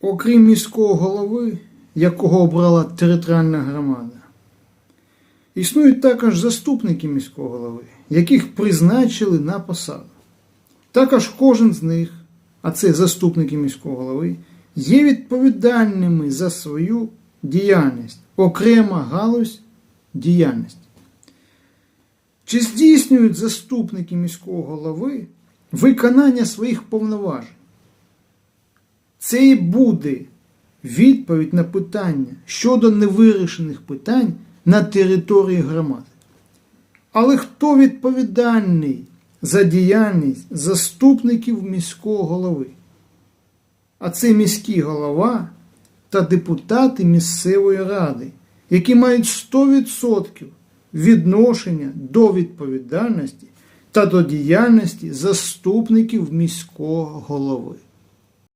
Окрім міського голови, якого обрала територіальна громада, існують також заступники міського голови, яких призначили на посаду. Також кожен з них, а це заступники міського голови, є відповідальними за свою діяльність, окрема галузь діяльності. Чи здійснюють заступники міського голови виконання своїх повноважень? Це і буде відповідь на питання щодо невирішених питань на території громади. Але хто відповідальний за діяльність заступників міського голови? А це міський голова та депутати місцевої ради, які мають 100% відношення до відповідальності та до діяльності заступників міського голови.